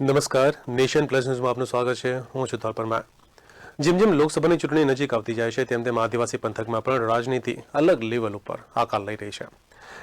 નમસ્કાર. Nation plus ન્યૂઝમાં આપનું સ્વાગત છે. હું છું પરમાર જેમ જેમ લોકસભાની ચૂંટણી નજીક આવતી જાય છે, તેમ તેમ આદિવાસી પંથકમાં પણ રાજનીતિ અલગ લેવલ ઉપર આકાર લઈ રહી છે.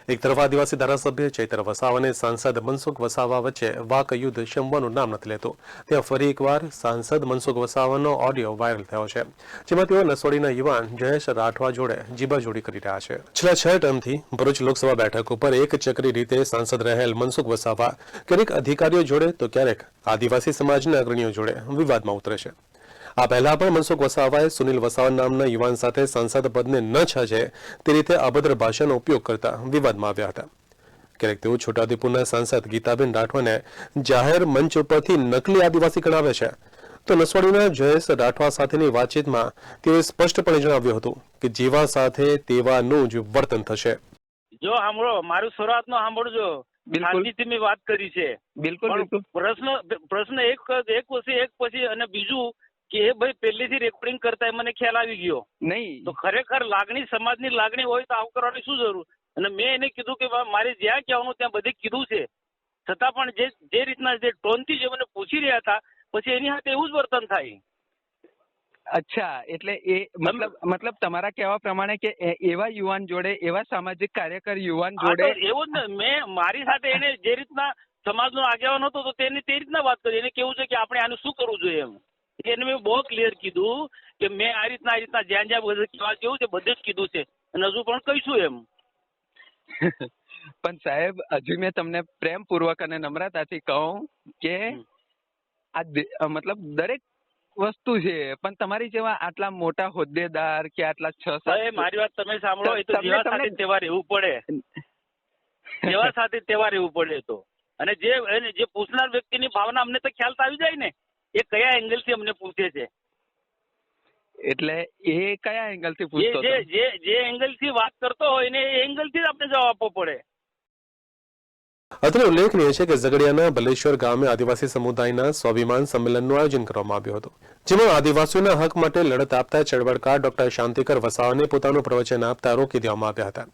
એક તરફ આદિવાસી ધારાસભ્ય ચૈતર વસાવા અને સાંસદ મનસુખ વસાવા વચ્ચે વાક યુદ્ધ શમવાનું નામ નથી લેતું. ત્યાં ફરી એકવાર સાંસદ મનસુખ વસાવાનો ઓડિયો વાયરલ થયો છે, જેમાં તેઓ નસોડીના યુવાન જયેશ રાઠવા જોડે જીબાજોડી કરી રહ્યા છે. છેલ્લા છ ટર્મથી ભરૂચ લોકસભા બેઠક ઉપર એક ચક્રી રીતે સાંસદ રહેલ મનસુખ વસાવા ક્યારેક અધિકારીઓ જોડે તો ક્યારેક આદિવાસી સમાજના અગ્રણીઓ જોડે વિવાદમાં ઉતરે છે. આ પહેલા પણ મનસુખ વસાવાએ સુનિલ વસાવા નામના યુવાન સાથે સંસદ પદને ન છાજે તે રીતે અભદ્ર ભાષાનો ઉપયોગ કરતા વિવાદમાં આવ્યા હતા. ક્યારેક તેઓ છોટાઉદેપુરના સાંસદ ગીતાબેન રાઠવાને જાહેર મંચ ઉપરથી નકલી આદિવાસી ગણાવે છે. તો નસવાડીના જયેશ રાઠવા સાથેની વાતચીતમાં તેઓએ સ્પષ્ટપણે જણાવ્યું હતું કે જેવા સાથે તેવાનું જ વર્તન થશે. જો સાંભળો મારું શરૂઆત નો સાંભળજો. શાંતિથી મેં વાત કરી છે. બિલકુલ બિલકુલ. પ્રશ્ન પ્રશ્ન એક એક પછી એક પછી અને બીજું કે એ ભાઈ પહેલેથી રેકોર્ડિંગ કરતા મને ખ્યાલ આવી ગયો. નહીં. તો ખરેખર લાગણી સમાજની લાગણી હોય તો આવું કરવાની શું જરૂર? અને મેં એને કીધું કે મારે જ્યાં કહેવાનું ત્યાં બધે કીધું છે. છતાં પણ જે જે રીતના જે ટોનથી જે મને પૂછી રહ્યા હતા પછી એની સાથે એવું જ વર્તન થાય. અચ્છા એટલે એ મતલબ મતલબ તમારા કહેવા પ્રમાણે કે એવા યુવાન જોડે એવા સામાજિક કાર્યકર યુવાન જોડે એવું જ ને મેં મારી સાથે એને જે રીતના સમાજનો આગેવાન હતો તો તેની તે રીતના વાત કરી. એને કેવું છે કે આપણે આનું શું કરવું જોઈએ એમ. એને મેં બહુ ક્લિયર કીધું કે મેં આ રીતના આ રીતના જ્યાં જ્યાં કહેવા જેવું છે બધે જ કીધું છે. અને હજુ પણ કહીશું એમ. પણ સાહેબ હજુ મેં તમને પ્રેમપૂર્વક અને નમ્રતાથી કહું કે આ મતલબ દરેક વસ્તુ છે પણ તમારી જેવા આટલા મોટા હોદ્દેદાર કે આટલા છ સાત મારી વાત તમે સાંભળો એ તો જેવા સાથે તેવા રહેવું પડે. જેવા સાથે તેવા રહેવું પડે તો. અને જે જે પૂછનાર વ્યક્તિની ભાવના અમને તો ખ્યાલ તો આવી જાય ને. એ કયા એંગલથી અમને પૂછે છે? એટલે એ કયા એંગલથી જે પૂછતો જે જે જે એંગલથી વાત કરતો હોય ને એ એંગલથી જ આપણે જવાબ આપવો પડે. અત્રે ઉલ્લેખનીય છે કે ઝઘડિયાના ભલેશ્વર ગામે આદિવાસી સમુદાયના સ્વાભિમાન સંમેલનનું આયોજન કરવામાં આવ્યું હતું જેમાં આદિવાસીઓના હક માટે લડત આપતા ચળવળકાર ડોક્ટર શાંતિકર વસાવાને પોતાનું પ્રવચન આપતા રોકી દેવામાં આવ્યા હતા.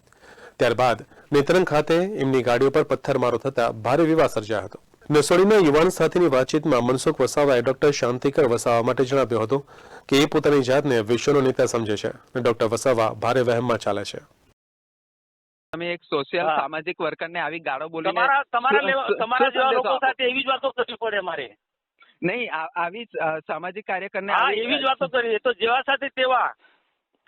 ત્યારબાદ નેત્રંગ ખાતે એમની ગાડીઓ પર પથ્થરમારો થતા ભારે વિવાદ સર્જાયો હતો. નસોડીના યુવાન સાથેની વાતચીતમાં મનસુખ વસાવાએ ડોક્ટર શાંતિકર વસાવા માટે જણાવ્યું હતું કે એ પોતાની જાતને વિશ્વનો નેતા સમજે છે અને ડોક્ટર વસાવા ભારે વહેમમાં ચાલે છે. તમે એક સોશિયલ સામાજિક સામાજિક વર્કરને આવી ગાળો બોલી તમારા તમારા તમારા જેવા લોકો સાથે એવી જ વાતો કરવી પડે મારે નહીં આવી જ, સામાજિક કાર્યકરને ને આવી- એવી જ વાતો કરી તો જેવા સાથે તેવા.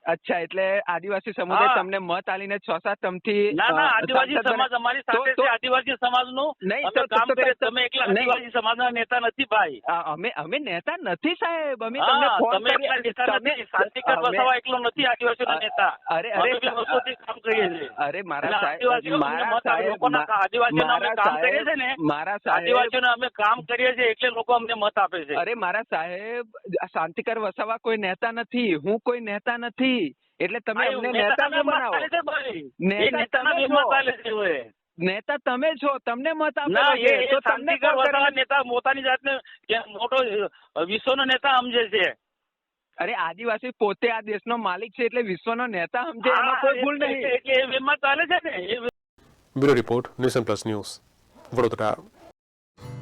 અચ્છા એટલે આદિવાસી સમુદાય તમને મત આલીને છ સાત તમથી ના ના આદિવાસી સમાજ અમારી સાથે છે આદિવાસી સમાજનું. નહીં, અમે કામ કરીએ તમે એકલા. આદિવાસી સમાજના નેતા નથી ભાઈ. અમે અમે નેતા નથી સાહેબ. અમે તમને ફોન તમે એકલા નેતા નથી શાંતિકર વસાવા એકલો નથી આદિવાસીનો નેતા. અરે અરે વર્ષોથી કામ કરીએ છીએ. અરે મારા સાહેબ મારા. સાહેબ આદિવાસીઓના અમે કામ કરીએ છે ને મારા સાહેબ આદિવાસીઓને અમે કામ કરીએ છીએ એટલે લોકો અમને મત આપે છે. અરે મારા સાહેબ શાંતિકર વસાવા કોઈ નેતા નથી હું કોઈ નેતા નથી. એટલે તમે અમને નેતા કેમ બનાવો. નેતા તમે છો. મત ચાલે છે હવે. નેતા તમે છો તમને મત ના આપેલો છે તો તમને? નેતા પોતાની જાતને મોટો વિશ્વનો નેતા સમજે છે અરે આદિવાસી પોતે આ દેશનો માલિક છે એટલે વિશ્વનો નેતા સમજે એમાં કોઈ ભૂલ નહીં એટલે એ વેમાં ચાલે છે ને એ bureau report Nation Plus News Vadodara